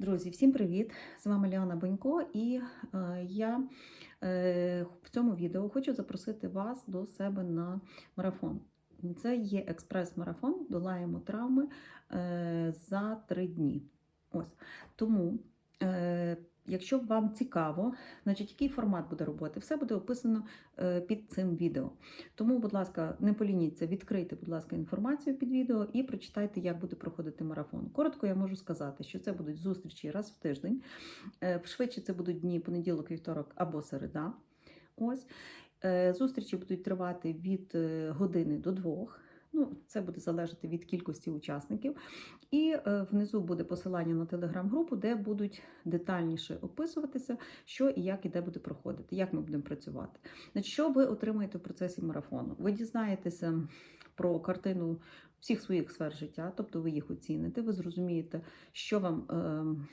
Друзі, всім привіт! З вами Ліана Бонько, і е, я е, в цьому відео хочу запросити вас до себе на марафон. Це є експрес-марафон, долаємо травми е, за три дні. Ось тому. Е, Якщо вам цікаво, значить який формат буде роботи, все буде описано е, під цим відео. Тому, будь ласка, не полініться, відкрийте, будь ласка, інформацію під відео і прочитайте, як буде проходити марафон. Коротко я можу сказати, що це будуть зустрічі раз в тиждень. Е, Швидше це будуть дні понеділок, вівторок або середа. Ось. Е, Зустрічі будуть тривати від години до двох. Ну, це буде залежати від кількості учасників. І е, внизу буде посилання на телеграм-групу, де будуть детальніше описуватися, що і як і де буде проходити, як ми будемо працювати. Значить, що ви отримаєте в процесі марафону? Ви дізнаєтеся про картину всіх своїх сфер життя, тобто ви їх оціните, ви зрозумієте, що вам. Е,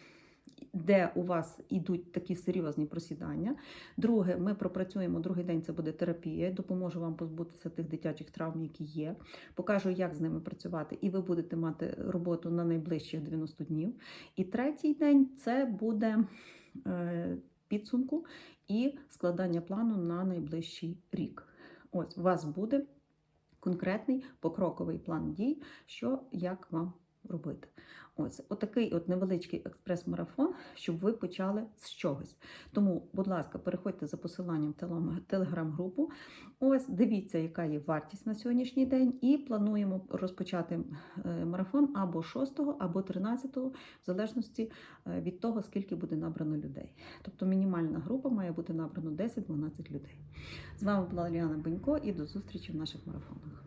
де у вас ідуть такі серйозні просідання. Друге, ми пропрацюємо другий день. Це буде терапія. Допоможу вам позбутися тих дитячих травм, які є. Покажу, як з ними працювати, і ви будете мати роботу на найближчих 90 днів. І третій день це буде е, підсумку і складання плану на найближчий рік. Ось у вас буде конкретний покроковий план дій, що як вам робити. Ось отакий от невеличкий експрес-марафон, щоб ви почали з чогось. Тому, будь ласка, переходьте за посиланням в телеграм-групу. Ось дивіться, яка є вартість на сьогоднішній день, і плануємо розпочати е, марафон або 6, або 13, в залежності е, від того, скільки буде набрано людей. Тобто мінімальна група має бути набрано 10-12 людей. З вами була Ліана Бенько і до зустрічі в наших марафонах.